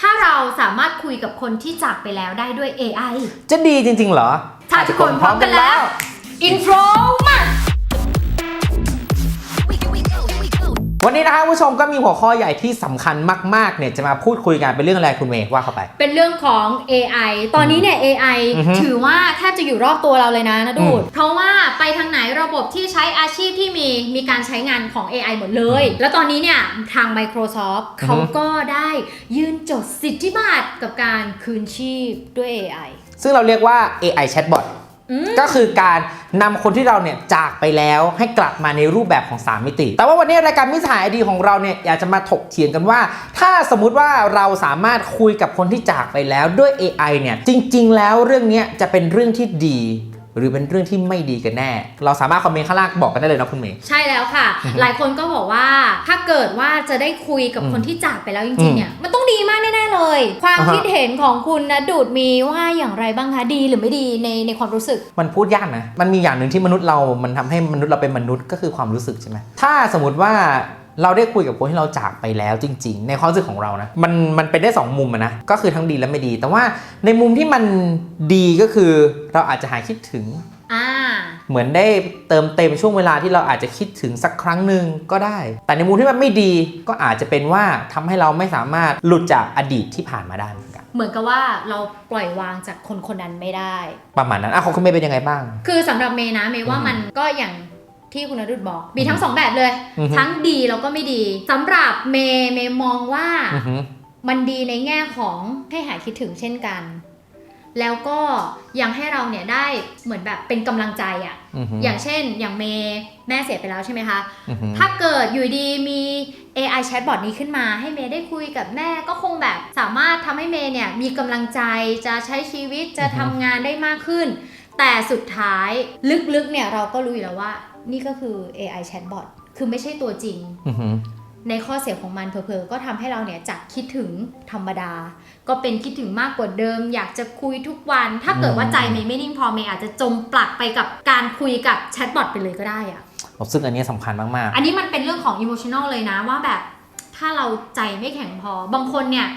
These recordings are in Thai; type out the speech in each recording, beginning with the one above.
ถ้าเราสามารถคุยกับคนที่จากไปแล้วได้ด้วย AI จะดีจริง ๆ เหรอถ้าทุกคนพร้อมกันแล้ว อินโทร วันนี้นะครับผู้ชมก็มีหัวข้อใหญ่ที่สำคัญมากๆเนี่ยจะมาพูดคุยกันเป็นเรื่องอะไรคุณเมย์ว่าเข้าไป เป็นเรื่องของ AI ตอนนี้เนี่ย AI อือฮึถือว่าแทบจะอยู่รอบตัวเราเลยนะนะดูอืดมเพราะว่าไปทางไหนระบบที่ใช้อาชีพที่มีมีการใช้งานของ AI หมดเลย แล้วตอนนี้เนี่ยทาง Microsoft อือฮึเขาก็ได้ยื่นจดสิทธิบัตรกับการคืนชีพด้วย AI ซึ่งเราเรียกว่า AI chatbot อืม ก็คือการนำคนที่เราเนี่ยจากไปแล้วให้กลับมาในรูปแบบของ 3 มิติ แต่ว่าวันนี้รายการมิสหายไอดีของเราเนี่ยอยากจะมาถกเถียงกันว่า ถ้าสมมุติว่าเราสามารถคุยกับคนที่จากไปแล้วด้วย AI เนี่ยจริง ๆ แล้วเรื่องนี้จะเป็นเรื่องที่ดี หรือเป็นเรื่องที่ไม่ดีกันแน่ เราสามารถคอมเมนต์ข้างล่างบอกกันได้เลยนะคุณเมย์ ใช่แล้วค่ะ หลายคนก็บอกว่าถ้าเกิดว่าจะได้คุยกับอืมคนที่จากไปแล้วจริงๆเนี่ยมันต้องดีมากแน่ๆเลย ความอ่าฮะ คิดเห็นของคุณนะดูดมีว่าอย่างไรบ้างคะดีหรือไม่ดีในในความรู้สึก มันพูดยากนะ มันมีอย่างหนึ่งที่มนุษย์เรา มันทำให้มนุษย์เราเป็นมนุษย์ก็คือความรู้สึกใช่ไหม ถ้าสมมติว่า เราได้คุยกับคนที่เราจากไปแล้วจริง ๆ ในความรู้สึกของเรานะมันมันเป็นได้สองมุมอะนะก็คือทั้งดีและไม่ดี แต่ว่าในมุมที่มันดีก็คือเราอาจจะหายคิดถึงอ่าเหมือนได้เติมเต็มช่วงเวลาที่เราอาจจะคิดถึงสักครั้งหนึ่งก็ได้ แต่ในมุมที่มันไม่ดีก็อาจจะเป็นว่าทำให้เราไม่สามารถหลุดจากอดีตที่ผ่านมาได้เหมือนกัน เหมือนกับว่าเราปล่อยวางจากคนคนนั้นไม่ได้ ประมาณนั้นอะของคุณเมย์เป็นยังไงบ้าง คือสำหรับเมย์นะเมย์ว่าอืมมันก็อย่าง ที่คุณนรุดบอก มีทั้งสองแบบเลย อือฮึ ทั้งดีแล้วก็ไม่ดีสำหรับเมย์เมย์มองว่า อือหือ มันดีในแง่ของให้หายคิดถึงเช่นกัน แล้วก็ยังให้เราเนี่ยได้เหมือนแบบเป็นกำลังใจอะอือหืออย่างเช่น อย่างเมย์แม่เสียไปแล้วใช่ไหมคะ อือหือ ถ้าเกิดอยู่ดีมี AI chatbot นี้ขึ้นมา ให้เมย์ได้คุยกับแม่ก็คงแบบสามารถทำให้เมย์เนี่ยมีกำลังใจจะใช้ชีวิตจะอือฮึ ทำงานได้มากขึ้น แต่สุดท้ายลึกๆเนี่ยเราก็รู้อยู่แล้วว่า นี่ก็คือ AI chatbot คือไม่ใช่ตัวจริงอือหือในข้อเสียของมันเพอๆก็ทำให้เราเนี่ยจากคิดถึงธรรมดา ก็เป็นคิดถึงมากกว่าเดิม อยากจะคุยทุกวัน ถ้าเกิดว่าใจเมย์ไม่นิ่งพอเมย์อาจจะจมปลักไปกับการคุยกับแชทบอทไปเลยก็ได้อะซึ่งอันนี้สำคัญมากอันนี้มันเป็นเรื่องของอิโมชัน a ลเลยนะว่าแบบ ถ้าเราใจไม่แข็งพอบางคนเนี่ย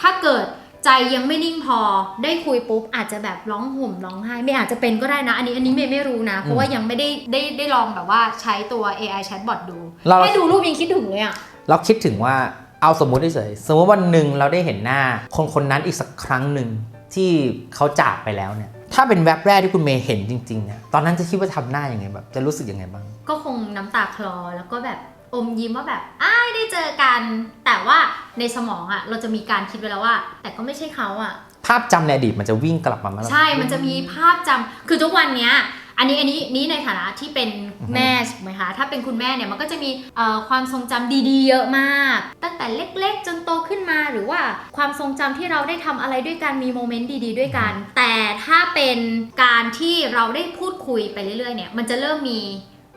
ถ้าเกิด ใจยังไม่นิ่งพอได้คุยปุ๊บอาจจะแบบร้องห่มร้องไห้ไม่อาจจะเป็นก็ได้นะ อันนี้อันนี้เมย์ไม่รู้นะ เพราะว่ายังไม่ได้ได้ได้ลองแบบว่าใช้ตัว AI chatbot ดูเรา แค่ดูรูปยังคิดถึงเลยอะๆเราคิดถึงว่าเอาสมมุติเฉยๆสมมติวันหนึ่งเราได้เห็นหน้า คนคนนั้นอีกสักครั้งหนึ่งที่เขาจากไปแล้วเนี่ย ถ้าเป็นแวบแรกที่คุณเมย์เห็นจริงๆเนี่ยตอนนั้นจะคิดว่าทำหน้ายังไงแบบจะรู้สึกยังไงบ้าง ก็คงน้ำตาคลอแล้วก็แบบ อมยิ้มว่าแบบอ้ายได้เจอกัน แต่ว่าในสมองอะเราจะมีการคิดไว้แล้วว่า แต่ก็ไม่ใช่เขาอะภาพจำในอดีตมันจะวิ่งกลับมาเมื่อไหร่ใช่ มันจะมีภาพจำคือทุกวันเนี้ย อันนี้อันนี้นี้ในฐานะที่เป็นอือฮึแม่ถูกไหมคะ ถ้าเป็นคุณแม่เนี่ยมันก็จะมีเอ่อความทรงจำดีๆ เยอะมาก ตั้งแต่เล็กๆ จนโตขึ้นมา หรือว่าความทรงจำที่เราได้ทำอะไรด้วยกัน มีโมเมนต์ดีๆ ด้วยกัน แต่ถ้าเป็นการที่เราได้พูดคุยไปเรื่อยๆ เนี่ย มันจะเริ่มมี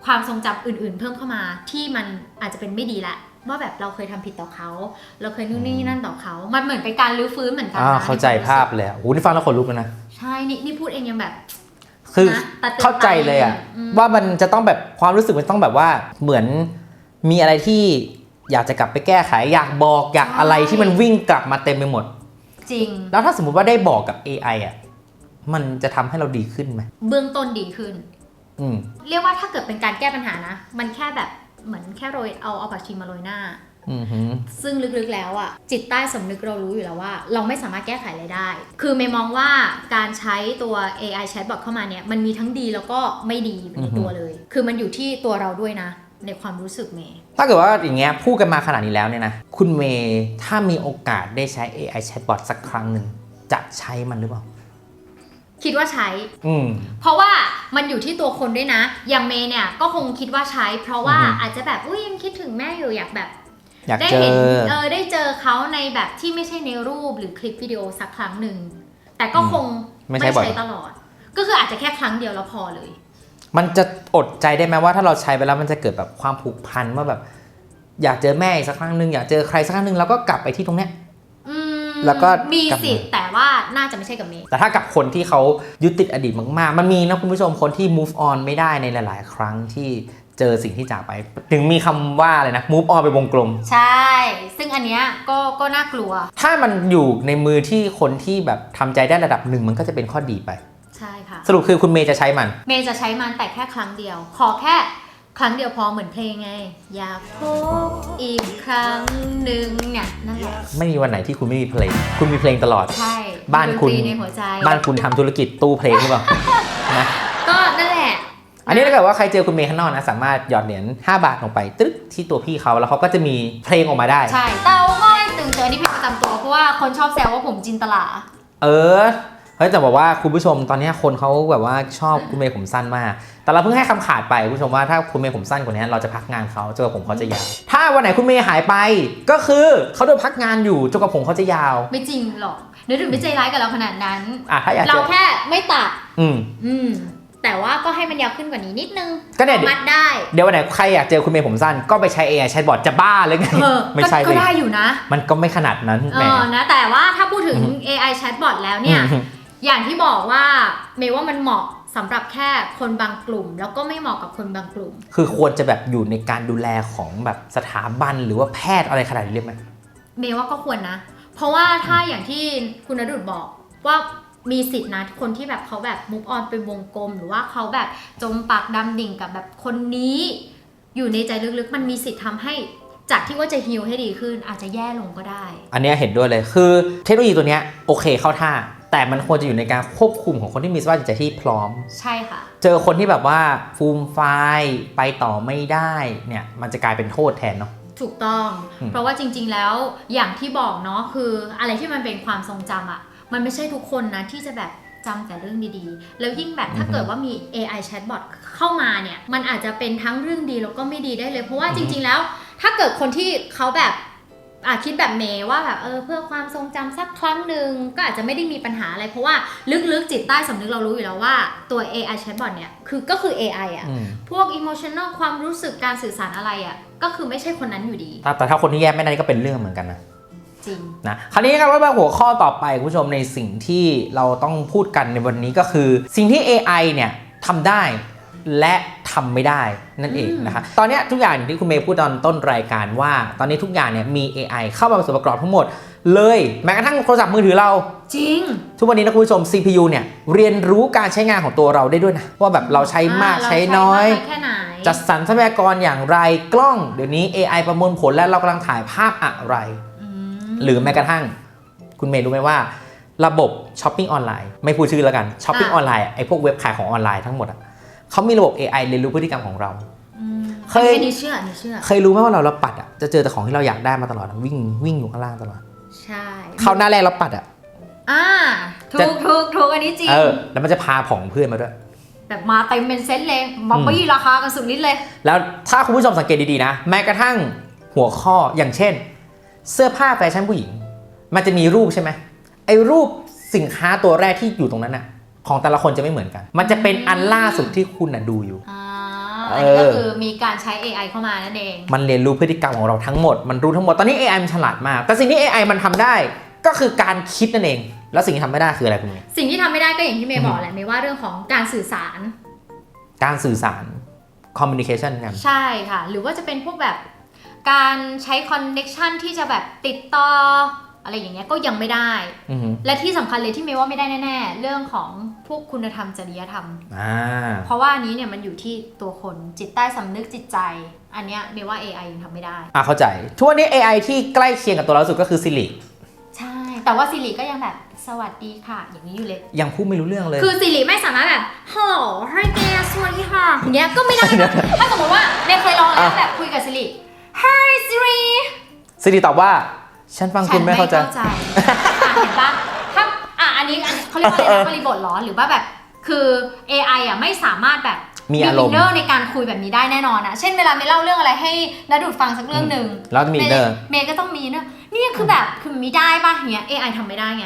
ความทรงจำอื่นๆ เพิ่มเข้ามาที่มันอาจจะเป็นไม่ดีละว่าแบบเราเคยทำผิดต่อเขา เราเคยนู่นนี่นั่นต่อเขา มันเหมือนเป็นการรื้อฟื้นเหมือนกันอ่านะเข้าใจภาพเลยอะโอ้โหนี่ฟังแล้วขนลุกเลยนะ ใช่นี่นี่พูดเองยังแบบ คือนะตัดเตือนเข้าใจเลยอะอืมว่ามันจะต้องแบบความรู้สึกมันต้องแบบว่าเหมือนมีอะไรที่อยากจะกลับไปแก้ไขอยากบอกอยากอะไรที่มันวิ่งกลับมาเต็มไปหมด จริง แล้วถ้าสมมุติว่าได้บอกกับ AI อะมันจะทำให้เราดีขึ้นไหมเบื้องต้นดีขึ้นอืม เรียกว่าถ้าเกิดเป็นการแก้ปัญหานะ มันแค่แบบเหมือนแค่โรยเอาเอาผักชีมาโรยหน้าอือหือซึ่งลึกๆแล้วอะจิตใต้สำนึกเรารู้อยู่แล้วว่า เราไม่สามารถแก้ไขอะไรได้ คือเมย์มองว่าการใช้ตัว AI chatbot เข้ามาเนี่ยมันมีทั้งดีแล้วก็ไม่ดีอยู่ในตัวเลย คือมันอยู่ที่ตัวเราด้วยนะ ในความรู้สึกเมย์ถ้าเกิดว่าอย่างเงี้ยพูดกันมาขนาดนี้แล้วเนี่ยนะคุณเมย์ถ้ามีโอกาสได้ใช้ AI chatbot สักครั้งหนึ่งจะใช้มันหรือเปล่า คิดว่าใช้ อืม เพราะว่ามันอยู่ที่ตัวคนด้วยนะ อย่างเมย์เนี่ยก็คงคิดว่าใช้ เพราะว่าอือฮึ อาจจะแบบอุ้ยยังคิดถึงแม่อยู่อยากแบบ อยากได้เจเห็นอเออได้เจอเขาในแบบที่ไม่ใช่ในรูปหรือคลิปวิดีโอสักครั้งหนึ่ง แต่ก็คงไม่ใช่บ่อย ตลอด ก็คืออาจจะแค่ครั้งเดียวแล้วพอเลย มันจะอดใจได้ไหมว่าถ้าเราใช้ไปแล้วมันจะเกิดแบบความผูกพันว่าแบบ อยากเจอแม่อีกสักครั้งหนึ่งอยากเจอใครสักครั้งหนึ่งแล้วก็กลับไปที่ตรงเนี้ยอืม แล้วก็มีกลับมาสิทธิ์แต่ว่าน่าจะไม่ใช่กับเมย์แต่ถ้ากับคนที่เขายึดติดอดีตมากๆ มันมีนะคุณผู้ชมคนที่ move on ไม่ได้ในหลาย ๆ ครั้งที่เจอสิ่งที่จากไปถึงมีคำว่าอะไรนะ move on ไปวงกลม ใช่ ซึ่งอันเนี้ยก็ก็น่ากลัว ถ้ามันอยู่ในมือที่คนที่แบบทำใจได้ระดับหนึ่งมันก็จะเป็นข้อดีไป ใช่ค่ะ สรุปคือคุณเมย์จะใช้มัน เมย์จะใช้มันแต่แค่ครั้งเดียว ขอแค่ ครั้งเดียวพอเหมือนเพลงไง อยากพบอีกครั้งหนึ่งเนี่ยนั่นแหละไม่มีวันไหนที่คุณไม่มีเพลง คุณมีเพลงตลอด ใช่บ้านคุณ ดนตรีในหัวใจ บ้านคุณทำธุรกิจตู้เพลงหรือเปล่า นะ ก็นั่นแหละ อันนี้ถ้าเกิดว่าใครเจอคุณเมย์ข้างนอกนะ สามารถหยอดเหรียญ5บาทลงไปตึ๊ดที่ตัวพี่เขาแล้วเขาก็จะมีเพลงออกมาได้ ใช่ เต้าง่อยตึงเจอนี่เพลงประจำตัวเพราะว่าคนชอบแซวว่าผมจินตลา เออเฮ้ยแต่บอกว่าคุณผู้ชมตอนนี้คนเขาแบบว่าชอบคุณเมย์ผมสั้นมาก แต่เราเพิ่งให้คำขาดไปคุณผู้ชมว่าถ้าคุณเมย์ผมสั้นกว่านี้เราจะพักงานเขาจนกว่าผมเขาจะยาว ถ้าวันไหนคุณเมย์หายไป ก็คือเขาโดนพักงานอยู่จนกว่าผมเขาจะยาว ไม่จริงหรอกเนื้อถึงไม่ใจร้ายกับเราขนาดนั้นอะถ้าอยากเราเจอแค่ไม่ตัด อืมอืมแต่ว่าก็ให้มันยาวขึ้นกว่านี้นิดนึง ก็เนี่ยมัดได้ เดี๋ยววันไหนใครอยากเจอคุณเมย์ผมสั้นก็ไปใช้ AI ใช้บอทจะบ้าเลยไงเออไม่ใช่ก็เลยได้อยู่นะ มันก็ไม่ขนาดนั้นเอแหมอนะแต่ว่าถ้าพูดถึงอือฮึ AI chatbot แล้วเนี่ย อืมอย่างที่บอกว่าเมย์ว่ามันเหมาะสำหรับแค่คนบางกลุ่ม แล้วก็ไม่เหมาะกับคนบางกลุ่ม คือควรจะแบบอยู่ในการดูแลของแบบสถาบันหรือว่าแพทย์อะไรขนาดนี้เลยไหมเมย์ว่าก็ควรนะ เพราะว่าถ้าอย่างที่คุณนดุดบอกว่ามีสิทธินะคนที่แบบเขาแบบมุกออนเป็นวงกลม หรือว่าเขาแบบจมปากดำดิ่งกับแบบคนนี้ อยู่ในใจลึกๆ มันมีสิทธิ์ทำให้จากที่ว่าจะฮิลให้ดีขึ้นอาจจะแย่ลงก็ได้ อันเนี้ยเห็นด้วยเลยคือเทคโนโลยีตัวเนี้ยโอเคเข้าท่า แต่มันควรจะอยู่ในการควบคุมของคนที่มีสภาพจิตใจที่พร้อม ใช่ค่ะ เจอคนที่แบบว่าฟูมไฟล์ไปต่อไม่ได้เนี่ยมันจะกลายเป็นโทษแทนเนาะ ถูกต้อง อืม เพราะว่าจริงๆแล้วอย่างที่บอกเนาะคืออะไรที่มันเป็นความทรงจำอะ่ะมันไม่ใช่ทุกคนนะที่จะแบบจำแต่เรื่องดีๆ แล้วยิ่งแบบถ้าเกิดว่ามี AI chatbot เข้ามาเนี่ย มันอาจจะเป็นทั้งเรื่องดีแล้วก็ไม่ดีได้เลย เพราะว่าจริงๆแล้ว ถ้าเกิดคนที่เขาแบบ อาคิดแบบเมย์ว่าแบบเออเพื่อความทรงจำสักครั้งหนึ่งก็อาจจะไม่ได้มีปัญหาอะไร เพราะว่าลึกๆจิตใต้สำนึกเรารู้อยู่แล้วว่าตัว AI chatbot เนี่ยคือก็คือ AI อะอืมพวก emotional ความรู้สึกการสื่อสารอะไรอะก็คือไม่ใช่คนนั้นอยู่ดี แต่แต่ถ้าคนที่แยกไม่ได้นี่ก็เป็นเรื่องเหมือนกันนะจริงนะคราวนี้ครับว่าหัวข้อต่อไปคุณผู้ชมในสิ่งที่เราต้องพูดกันในวันนี้ก็คือ สิ่งที่ AI เนี่ยทำได้ และทำไม่ได้นั่นเองอืมนะคะตอนเนี้ยทุกอย่างอย่างที่คุณเมย์พูดตอนต้นรายการว่า ตอนนี้ทุกอย่างเนี่ยมี AI เข้ามาเป็นส่วนประกอบทั้งหมด เลยแม้กระทั่งโทรศัพท์มือถือเรา จริง ทุกวันนี้นะคุณผู้ชม CPU เนี่ยเรียนรู้การใช้งานของตัวเราได้ด้วยนะ ว่าแบบเราใช้มากอ่เรใช้น้อยมากแค่ไหนจัดสรรทรัพยากรอย่างไรกล้อง เดี๋ยวนี้ AI ประมวลผลและเรากำลังถ่ายภาพอะไรอืมหรือแม้กระทั่ง คุณเมย์รู้ไหมว่า ระบบช้อปปิ้งออนไลน์ไม่พูดชื่อแล้วกันช้อปปิ้งออนไลน์ไอ้พวกเว็บขายของออนไลน์ทั้งหมดอะ เขามีระบบ AI เรียนรู้พฤติกรรมของเราอืมเคย อันนี้เชื่ออันนี้เชื่อ เคยรู้ไหมว่าเราเราปัดอะจะเจอแต่ของที่เราอยากได้มาตลอดอะวิ่งวิ่งอยู่ข้างล่างตลอดใช่เข้าหน้าแรกเราปัดอะ อ่าถูจะ กถูกถูกอันนี้จริง เออแล้วมันจะพาผองเพื่อนมาด้วย แบบมาเต็มเป็นเซตเลยบ๊อบบี้ราคากันสุดฤทธิ์เลย แล้วถ้าคุณผู้ชมสังเกตดีๆนะ แม้กระทั่งหัวข้ออย่างเช่น เสื้อผ้าแฟชั่นผู้หญิง มันจะมีรูปใช่ไหมไอ้รูปสินค้าตัวแรกที่อยู่ตรงนั้นน่ะ ของแต่ละคนจะไม่เหมือนกัน มันจะเป็นอันล่าสุดที่คุณน่ะดูอยู่ อ่าเอออัอันนี้ก็คือมีการใช้ AI เข้ามานั่นเอง มันเรียนรู้พฤติกรรมของเราทั้งหมด มันรู้ทั้งหมด ตอนนี้ AI มันฉลาดมาก แต่สิ่งที่ AI มันทำได้ก็คือการคิดนั่นเอง แล้วสิ่งที่ทำไม่ได้คืออะไรคุณเมย์สิ่งที่ทำไม่ได้ก็อย่างที่เมอืย์มบอกแหละเมย์ว่าเรื่องของการสื่อสาร การสื่อสาร communication กัน ใช่ค่ะ หรือว่าจะเป็นพวกแบบการใช้คอนเน็ชันที่จะแบบติดต่ออะไรอย่างเงี้ยก็ยังไม่ได้ อือหือและที่สำคัญเลยที่เมย์ว่าไม่ได้แน่ๆ เรื่องของพ วกคุณธรรมจริยธรรม อ่า เพราะว่าอันนี้เนี่ยมันอยู่ที่ตัวคนจิตใต้สำนึกจิตใจ อันเนี้ยเมย์ว่า AI ยังทำไม่ได้ อะเข้าใจ ทุกวันนี้ AI ที่ใกล้เคียงกับตัวเราที่สุดก็คือ Siri ใช่ แต่ว่าสิริก็ยังแบบสวัสดีค่ะ อย่างนี้อยู่เลย ยังพูดไม่รู้เรื่องเลย คือสิริไม่สามารถแบบฮัลโหลไฮเกสวัสดีค่ะอย่างเงี้ยก็ไม่ได้นะถ้าสมมติว่าเมย์เคยลองแล้วอะ แบบคุยกับสิริ Hi Siri สิริตอบว่า ฉันฟังคุณไม่เข้าใจฉันอะเห็นปะถ้า อะอันนี้อันเขาเรียกว่าอะไรนะบริบทเหรอหรือว่าแบบคือ AI อะไม่สามารถแบบมีอารมณ์อินเนอร์ในการคุยแบบนี้ได้แน่นอนอะเช่นเวลาเมย์เล่าเรื่องอะไรให้นัดดูดฟังสักเรื่องหนึ่งแล้วจะมี inner เมย์ก็ต้องมีเนอะนี่คือแบบคือมันไม่ได้ป่ะเนี้ย AI ทำไม่ได้ไง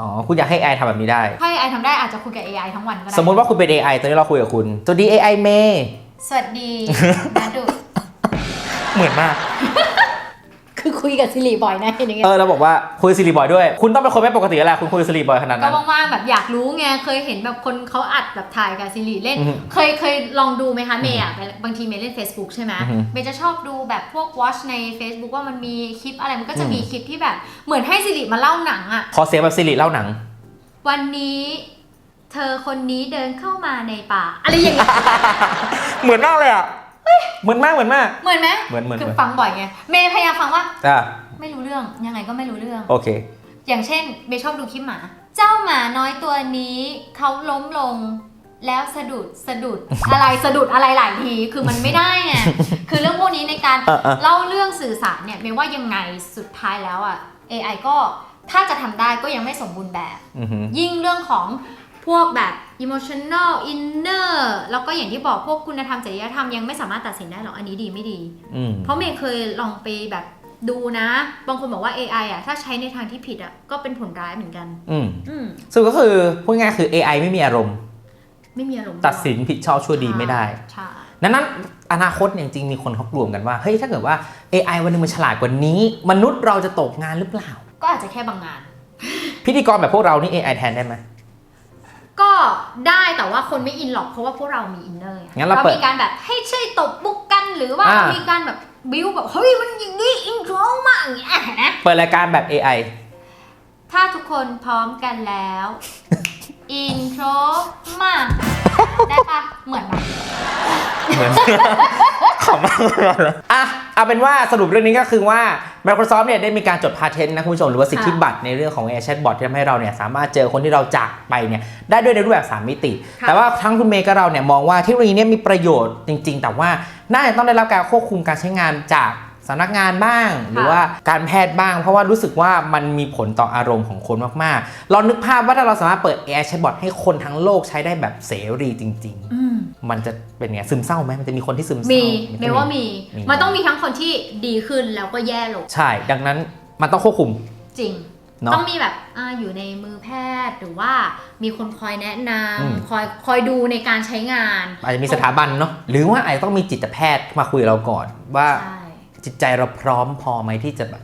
อ๋อคุณอยากให้ AI ทำแบบนี้ได้ถ้า AI ทำได้อาจจะคุยกับ AI ทั้งวันก็ได้ สมมุติว่าคุณเป็น AI ตอนนี้เราคุยกับคุณสวัสดี AI เมย์สวัสดีนัดดูด เหมือนมาก คือคุยกับซิริบ่อยนะอย่างเงี้เอยอเราบอกว่าคุยซิริบอยด้วย คุณต้องเป็นคนไม่ปกติแล้วแหละคุณคุยซิริบอยขนาดก็นั้น ว่างๆแบบอยากรู้ไงเคยเห็นแบบคนเขาอัดแบบถ่ายกับซิริเล่น อือฮึเคยเคยลองดูไหมคะเมย์อะบางทีเมย์เล่น Facebook ใช่ไหมอือฮึเมย์จะชอบดูแบบพวก watch ใน Facebook ว่ามันมีคลิปอะไรมันก็จะอืม มีคลิปที่แบบเหมือนให้ซิริมาเล่าหนังอะขอเสียงแบบซิริเล่าหนัง วันนี้ เธอคนนี้เดินเข้ามาในป่า อะไรอย่างเงี้ย เหมือนมากเลยอะ เหมือนมากเหมือนมาก เหมือนไหมเหมือนเหมือน คือเหมือนฟังบ่อยไงเมย์พยายามฟังว่าอะไม่รู้เรื่องยังไงก็ไม่รู้เรื่อง โอเค อย่างเช่นเมย์ชอบดูคลิปหมา เจ้าหมาน้อยตัวนี้เขาล้มลง แล้วสะดุดสะดุด อะไรสะดุดอะไรหลายทีคือมันไม่ได้ไงคือเรื่องพวกนี้ในการเออเออเล่าเรื่องสื่อสารเนี่ยเมย์ว่ายังไงสุดท้ายแล้วอะ AI ก็ถ้าจะทำได้ก็ยังไม่สมบูรณ์แบบ อือหือ ยิ่งเรื่องของพวกแบบ emotional inner แล้วก็อย่างที่บอกพวกคุณธรรมจริยธรรมยังไม่สามารถตัดสินได้หรอกอันนี้ดีไม่ดี อืมเพราะเมย์เคยลองไปแบบดูนะ บางคนบอกว่า AI อะ ถ้าใช้ในทางที่ผิดอะ ก็เป็นผลร้ายเหมือนกัน อืมอืมสรุดก็คือพูดง่ายๆคือ AI ไม่มีอารมณ์ ไม่มีอารมณ์ตัดสินผิดชอบชั่วดีไม่ได้ ใช่ดังนั้นอนาคตเนี่ยจริงๆมีคนเขากลัวกันว่าเฮ้ยถ้าเกิดว่า AI วันหนึงมันฉลาดกว่านี้ มนุษย์เราจะตกงานหรือเปล่า ก็อาจจะแค่บางงาน พิธีกรแบบพวกเรานี่ AI แทนได้ไหม ก็ได้แต่ว่าคนไม่อินหรอกเพราะว่าพวกเรามีอินเนอร์งั้นเราเปิดมีการแบบให้ช่วยตบบุกกันหรือว่าอ่ามีการแบบบิวแบบเฮ้ยมันอย่างนี้อินโทรมากอย่างเงี้ยนะเปิดรายการแบบ AI ถ้าทุกคนพร้อมกันแล้ว อินโทรมาได้ปะเหมือนปะเหมือน ขำมากเลยอะ เอาเป็นว่าสรุปเรื่องนี้ก็คือว่า Microsoft เนี่ยได้มีการจดพาเทนต์นะคุณผู้ชมหรือว่าสิทธิบัตรในเรื่องของ AI Chatbot ที่ทำให้เราเนี่ยสามารถเจอคนที่เราจากไปเนี่ยได้ด้วยในรูปแบบ 3 มิติค่ะแต่ว่าทั้งคุณเมย์กับเราเนี่ยมองว่าเทคโนโลยีเนี่ยมีประโยชน์จริง ๆ แต่ว่าน่าจะต้องได้รับการควบคุมการใช้งานจากสำนักงานบ้างหรือว่าการแพทย์บ้าง เพราะว่ารู้สึกว่ามันมีผลต่ออารมณ์ของคนมากๆ เรานึกภาพว่าถ้าเราสามารถเปิด AI Chatbot ให้คนทั้งโลกใช้ได้แบบเสรีจริงๆอื มมันจะเป็นไงซึมเศร้าไหมมันจะมีคนที่ซึมเศร้ามีนเมจะย์ว่ามีมี มันต้องมีทั้งคนที่ดีขึ้นแล้วก็แย่ลงใช่ ดังนั้นมันต้องควบคุมจริงเนาะต้องมีแบบอาอยู่ในมือแพทย์หรือว่ามีคนคอยแนะนอืมำคอยคอยดูในการใช้งาน อาจจะมีสถาบันเนาะหรือว่าอาจจะต้องมีจิตแพทย์มาคุยกับเราก่อน ว่าใช่จิตใจเราพร้อมพอไหมที่จะแบบ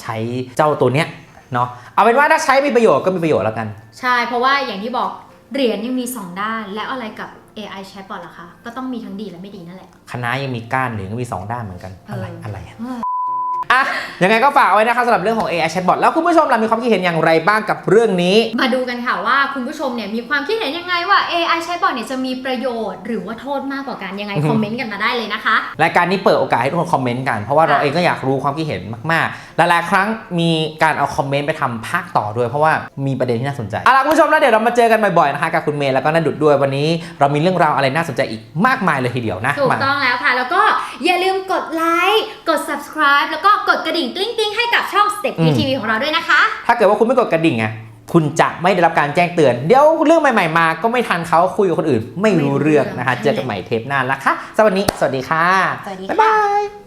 ใช้เจ้าตัวเนี้ยเนาะเอาเป็นว่าถ้าใช้มีประโยชน์ก็มีประโยชน์แล้วกัน ใช่เพราะว่าอย่างที่บอกเหรียญยังมี 2 ด้านแล้วอะไรกับ AI chatbot ล่ะคะก็ต้องมีทั้งดีและไม่ดีนั่นแหละ คณะยังมีก้านหรือก็มีสองด้านเหมือนกัน อะไรเออออะไรอะเอออะยังไงก็ฝากเอาไว้นะครับสำหรับเรื่องของ AI Chatbot แล้วคุณผู้ชมล่ะมีความคิดเห็นอย่างไรบ้างกับเรื่องนี้ มาดูกันค่ะว่าคุณผู้ชมเนี่ยมีความคิดเห็นยังไงว่า AI chatbot เนี่ยจะมีประโยชน์ หรือว่าโทษมากกว่ากันยังไงอือฮึคอมเมนต์กันมาได้เลยนะคะ รายการนี้เปิดโอกาสให้ทุกคนคอมเมนต์กัน เพราะว่าเราค่ะเองก็อยากรู้ความคิดเห็นมากๆ หลายๆครั้งมีการเอาคอมเมนต์ไปทำภาคต่อด้วย เพราะว่ามีประเด็นที่น่าสนใจเอาล่ะคุณผู้ชมแล้วเดี๋ยวเรามาเจอกันบ่อยๆนะคะกับคุณเมย์แล้วก็นันดุดด้วยวันนี้ เรามีเรื่องราวอะไรน่าสนใจอีกมากมายเลยทีเดียวนะถูกมาต้องแล้วค่ะ แล้วก็อย่าลืมกดไลค์กด subscribe แล้วก็กดกระดิ่งกลิ้งๆให้กับช่อง Step อืม TV ของเราด้วยนะคะ ถ้าเกิดว่าคุณไม่กดกระดิ่งอะคุณจะไม่ได้รับการแจ้งเตือน เดี๋ยวเรื่องใหม่ๆมา ก็ไม่ทันเขาคุยกับคนอื่น ไม่รู้เรื่องนะคะไม่รู้เรื่องเจอกันใหม่เทปหน้าละคะสวัสดี สวัสดีค่ะสวัสดีบ๊ายค่ะบาย